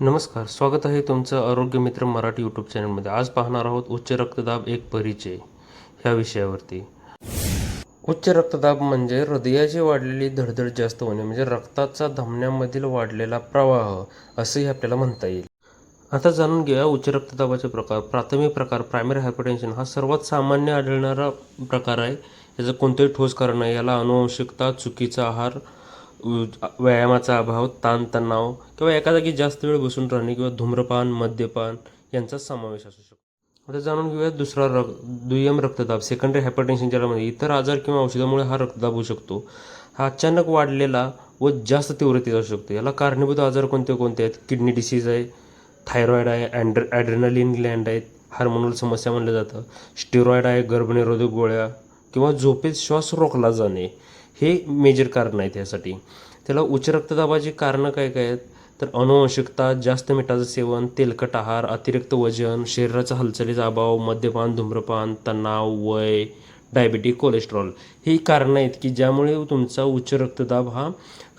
नमस्कार स्वागत आहे तुमचं आरोग्य मित्र मराठी यूट्यूब चॅनलमध्ये आज पाहणार आहोत उच्च रक्तदाब एक परिचय ह्या विषयावरती. उच्च रक्तदाब म्हणजे हृदयाची वाढलेली धडधड जास्त होणे म्हणजे रक्ताचा धमन्यामधील वाढलेला प्रवाह असंही आपल्याला म्हणता येईल. आता जाणून घेऊया उच्च रक्तदाबाचे प्रकार. प्राथमिक प्रकार प्रायमरी हायपरटेन्शन हा सर्वात सामान्य आढळणारा प्रकार आहे. याचं कोणतंही ठोस कारण नाही. याला अनुवंशिकता चुकीचा आहार व्यायामाचा अभाव ताणतणाव किंवा एका जागी जास्त वेळ बसून राहणे किंवा धूम्रपान मद्यपान यांचा समावेश असू शकतो. आता जाणून घेऊया दुसरा रक दुय्यम रक्तदाब सेकंडरी हायपरटेन्शन ज्याला म्हणजे इतर आजार किंवा औषधामुळे हा रक्तदाब होऊ शकतो. हा अचानक वाढलेला व जास्त तीव्रतेचा असू शकतो. याला कारणीभूत आजार कोणते कोणते आहेत? किडनी डिसीज आहे थायरॉईड आहे अँड्र ॲड्रेनलिन ग्लँड आहेत हार्मोनल समस्या म्हणलं जातं स्टेरॉईड आहे गर्भनिरोधक गोळ्या किंवा झोपेत श्वास रोखला जाणे. हे मेजर कारण आहेत यासाठी त्याला उच्च रक्तदाबाची कारणं काय काय आहेत? तर अनुवंशिकता जास्त मिठाचं सेवन तेलकट आहार अतिरिक्त वजन शरीराचा हालचालीचा अभाव मद्यपान धूम्रपान तणाव वय डायबिटीक कोलेस्ट्रॉल ही कारणं आहेत की ज्यामुळे तुमचा उच्च रक्तदाब हा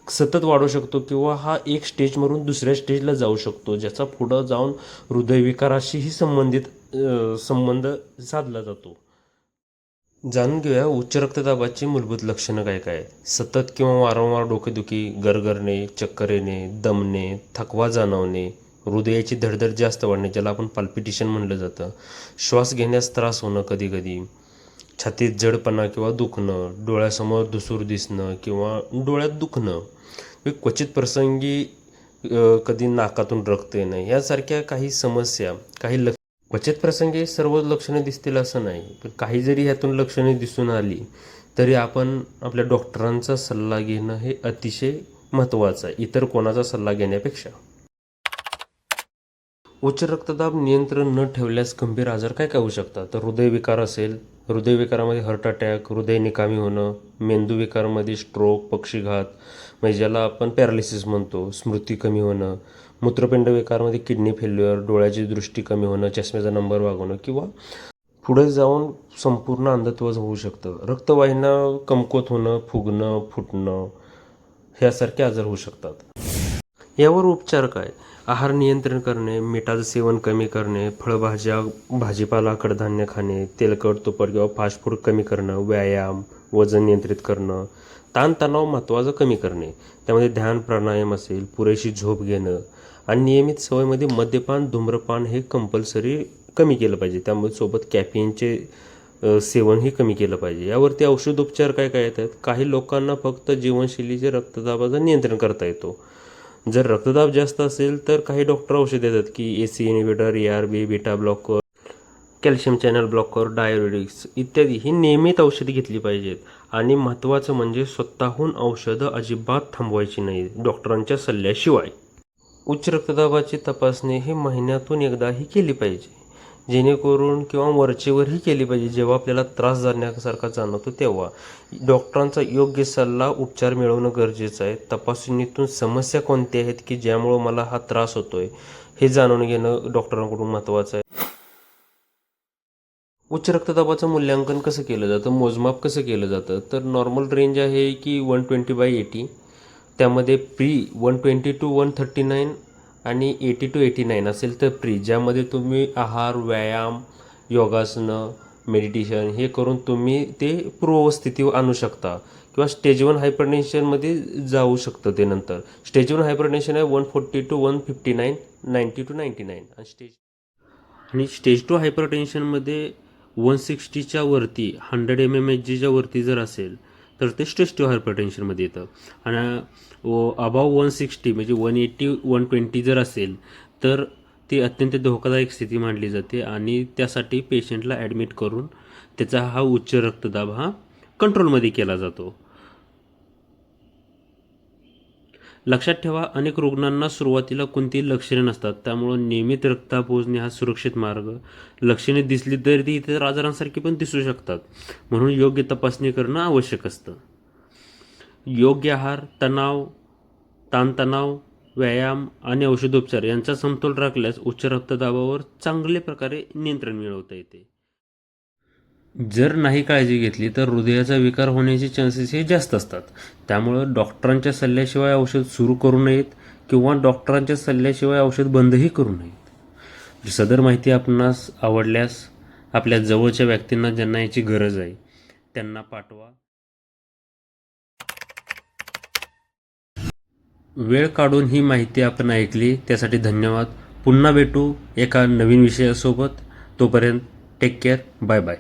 सतत वाढू शकतो किंवा हा एक स्टेजमधून दुसऱ्या स्टेजला जाऊ शकतो ज्याचा पुढं जाऊन हृदयविकाराशीही संबंधित संबंध साधला जातो. जाणून घेऊया उच्च रक्तदाबाची मूलभूत लक्षणं काय काय आहेत. सतत किंवा वारंवार डोकेदुखी गरगरणे चक्कर येणे दमणे थकवा जाणवणे हृदयाची धडधड जास्त वाढणे ज्याला आपण पाल्पिटेशन म्हणलं जातं श्वास घेण्यास त्रास होणं कधीकधी छातीत जडपणा किंवा दुखणं डोळ्यासमोर धुसूर दिसणं किंवा डोळ्यात दुखणं हे क्वचित प्रसंगी कधी नाकातून रक्त येणं यासारख्या काही समस्या काही लक्ष क्वचित प्रसंगी सर्व लक्षणे दिसतील असं नाही पण काही जरी ह्यातून लक्षणे दिसून आली तरी आपण आपल्या डॉक्टरांचा सल्ला घेणं हे अतिशय महत्त्वाचं आहे इतर कोणाचा सल्ला घेण्यापेक्षा. उच्च रक्तदाब नियंत्रण न ठेवल्यास गंभीर आजार काय काय होऊ शकतात? तर हृदयविकार असेल हृदयविकारामध्ये हार्ट अटॅक हृदय निकामी होणं मेंदूविकारमध्ये स्ट्रोक पक्षीघात म्हणजे ज्याला आपण पॅरालिसिस म्हणतो स्मृती कमी होणं मूत्रपिंड विकारामध्ये किडनी फेल्युअर डोळ्याची दृष्टी कमी होणं चष्म्याचा नंबर वागवणं किंवा पुढे जाऊन संपूर्ण अंधत्व होऊ शकतं. रक्तवाहिन्या कमकुवत होणं फुगणं फुटणं ह्यासारखे आजार होऊ शकतात. यावर उपचार काय? आहार नियंत्रण करणे मिठाचं सेवन कमी करणे फळभाज्या भाजीपाला कडधान्य खाणे तेलकट तुपट किंवा फास्ट फूड कमी करणं व्यायाम वजन नियंत्रित करणं ताणतणाव महत्त्वाचं कमी करणे त्यामध्ये ध्यान प्राणायाम असेल पुरेशी झोप घेणं आणि नियमित सवयीमध्ये मद्यपान धूम्रपान हे कंपल्सरी कमी केलं पाहिजे. त्यामुळे सोबत कॅफिनचे सेवनही कमी केलं पाहिजे. यावरती औषधोपचार काय काय येतात? काही लोकांना फक्त जीवनशैलीचे रक्तदाबाचं नियंत्रण करता येतो. जर रक्तदाब जास्त असेल तर काही डॉक्टर औषध देतात की A C inhibitor A R B beta blocker calcium channel blocker diuretics इत्यादी ही नियमित औषधी घेतली पाहिजेत. आणि महत्त्वाचं म्हणजे स्वतःहून औषधं अजिबात थांबवायची नाही डॉक्टरांच्या सल्ल्याशिवाय. उच्च रक्तदाबाची तपासणी ही महिन्यातून एकदाही केली पाहिजे. जेणेकरून किंवा वरचेवरही केली पाहिजे. जेव्हा आपल्याला त्रास जाण्यासारखा जाणवतो तेव्हा. डॉक्टरांचा योग्य सल्ला उपचार मिळवणं गरजेचं आहे. तपासणीतून समस्या कोणत्या आहेत की ज्यामुळं मला हा त्रास होतोय हे जाणून घेणं डॉक्टरांकडून महत्त्वाचं आहे. उच्च रक्तदाबाचं मूल्यांकन कसं केलं जातं मोजमाप कसं केलं जातं? तर नॉर्मल रेंज आहे की वन ट्वेंटी बाय एटी त्यामध्ये pre one twenty to one thirty nine आणि एटी टू एटी नाईन असेल तर प्री ज्यामध्ये तुम्ही आहार व्यायाम योगासनं मेडिटेशन हे करून तुम्ही ते पूर्वस्थितीवर आणू शकता. किंवा स्टेज वन हायपरटेन्शनमध्ये जाऊ शकतं ते नंतर. स्टेज वन हायपरटेन्शन आहे one forty to one fifty nine ninety to ninety nine आणि स्टेज आणि स्टेज टू हायपरटेन्शनमध्ये वन सिक्स्टीच्या वरती हंड्रेड एम एम एच जीच्या वरती जर असेल तर ते स्टेज हायपरटेन्शनमध्ये येतं. आणि अबाव वन सिक्स्टी म्हणजे वन एटी वन ट्वेंटी जर असेल तर ती अत्यंत धोकादायक स्थिती मानली जाते आणि त्यासाठी पेशंटला ॲडमिट करून त्याचा हा उच्च रक्तदाब हा कंट्रोलमध्ये केला जातो. लक्षात ठेवा अनेक रुग्णांना सुरुवातीला कोणतीही लक्षणे नसतात. त्यामुळं नियमित रक्ता पोहोचणे हा सुरक्षित मार्ग. लक्षणे दिसली तरी ती इतर आजारांसारखी पण दिसू शकतात. म्हणून योग्य तपासणी करणं आवश्यक असतं. योग्य आहार तणाव ताणतणाव व्यायाम आणि औषधोपचार यांचा समतोल राखल्यास उच्च रक्तदाबावर चांगल्या प्रकारे नियंत्रण मिळवता येते. जर नाही काळजी घेतली तर हृदयाचा विकार होण्याचे चान्सेस हे जास्त असतात. त्यामुळं डॉक्टरांच्या सल्ल्याशिवाय औषध सुरू करू नयेत किंवा डॉक्टरांच्या सल्ल्याशिवाय औषध बंदही करू नयेत. सदर माहिती आपणास आवडल्यास आपल्या जवळच्या व्यक्तींना ज्यांना याची गरज आहे. त्यांना पाठवा. वेळ काढून ही माहिती आपण ऐकली त्यासाठी धन्यवाद. पुन्हा भेटू एका नवीन विषयासोबत. तोपर्यंत टेक केअर बाय बाय